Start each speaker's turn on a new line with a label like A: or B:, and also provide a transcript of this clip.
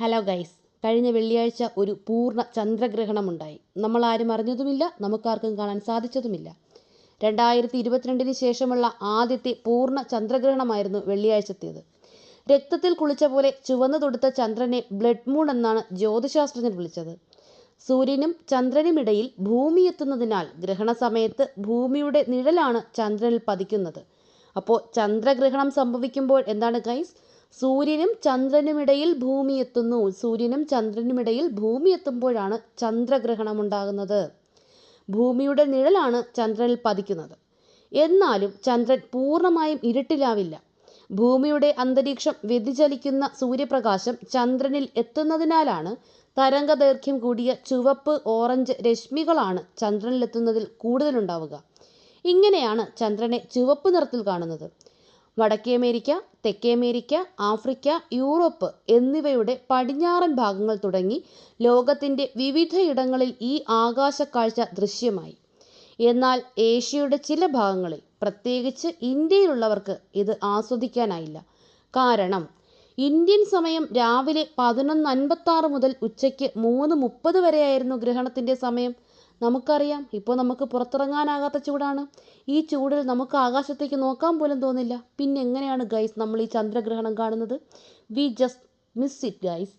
A: Hello guys കഴിഞ്ഞ വെള്ളിയാഴ്ച ഒരു പൂർണ ചന്ദ്രഗ്രഹണം ഉണ്ടായി നമ്മൾ ആരും അറിഞ്ഞതുമില്ല നമുക്കാർക്കും കാണാൻ സാധിച്ചതുമില്ല. രണ്ടായിരത്തി ഇരുപത്തിരണ്ടിന് ശേഷമുള്ള ആദ്യത്തെ പൂർണ ചന്ദ്രഗ്രഹണമായിരുന്നു വെള്ളിയാഴ്ചത്തേത്. രക്തത്തിൽ കുളിച്ച പോലെ ചുവന്നു തൊടുത്ത ചന്ദ്രനെ ബ്ലഡ് മൂൺ എന്നാണ് ജ്യോതിശാസ്ത്രജ്ഞർ വിളിച്ചത്. സൂര്യനും ചന്ദ്രനും ഇടയിൽ ഭൂമി എത്തുന്നതിനാൽ ഗ്രഹണ സമയത്ത് ഭൂമിയുടെ നിഴലാണ് ചന്ദ്രനിൽ പതിക്കുന്നത്. അപ്പോൾ ചന്ദ്രഗ്രഹണം സംഭവിക്കുമ്പോൾ എന്താണ് ഗൈസ് സൂര്യനും ചന്ദ്രനുമിടയിൽ ഭൂമി എത്തുന്നു. സൂര്യനും ചന്ദ്രനുമിടയിൽ ഭൂമി എത്തുമ്പോഴാണ് ചന്ദ്രഗ്രഹണം ഉണ്ടാകുന്നത് ഭൂമിയുടെ നിഴലാണ് ചന്ദ്രനിൽ പതിക്കുന്നത്. എന്നാലും ചന്ദ്രൻ പൂർണമായും ഇരുട്ടിലാവില്ല. ഭൂമിയുടെ അന്തരീക്ഷം വ്യതിചലിക്കുന്ന സൂര്യപ്രകാശം ചന്ദ്രനിൽ എത്തുന്നതിനാലാണ് തരംഗദൈർഘ്യം കൂടിയ ചുവപ്പ് ഓറഞ്ച് രശ്മികളാണ് ചന്ദ്രനിലെത്തുന്നതിൽ കൂടുതലുണ്ടാവുക. ഇങ്ങനെയാണ് ചന്ദ്രനെ ചുവപ്പ് നിറത്തിൽ കാണുന്നത്. വടക്കേ അമേരിക്ക തെക്കേ അമേരിക്ക ആഫ്രിക്ക യൂറോപ്പ് എന്നിവയുടെ പടിഞ്ഞാറൻ ഭാഗങ്ങൾ തുടങ്ങി ലോകത്തിന്റെ വിവിധയിടങ്ങളിൽ ഈ ആകാശക്കാഴ്ച ദൃശ്യമായി. എന്നാൽ ഏഷ്യയുടെ ചില ഭാഗങ്ങളിൽ പ്രത്യേകിച്ച് ഇന്ത്യയിലുള്ളവർക്ക് ഇത് ആസ്വദിക്കാനായില്ല. കാരണം ഇന്ത്യൻ സമയം രാവിലെ പതിനൊന്ന് അൻപത്താറ് മുതൽ ഉച്ചയ്ക്ക് മൂന്ന് മുപ്പത് വരെയായിരുന്നു ഗ്രഹണത്തിന്റെ സമയം. നമുക്കറിയാം. ഇപ്പോൾ നമുക്ക് പുറത്തിറങ്ങാനാകാത്ത ചൂടാണ്. ഈ ചൂടിൽ നമുക്ക് ആകാശത്തേക്ക് നോക്കാൻ പോലും തോന്നില്ല. പിന്നെ എങ്ങനെയാണ് ഗൈസ് നമ്മൾ ഈ ചന്ദ്രഗ്രഹണം കാണുന്നത്? We just miss it guys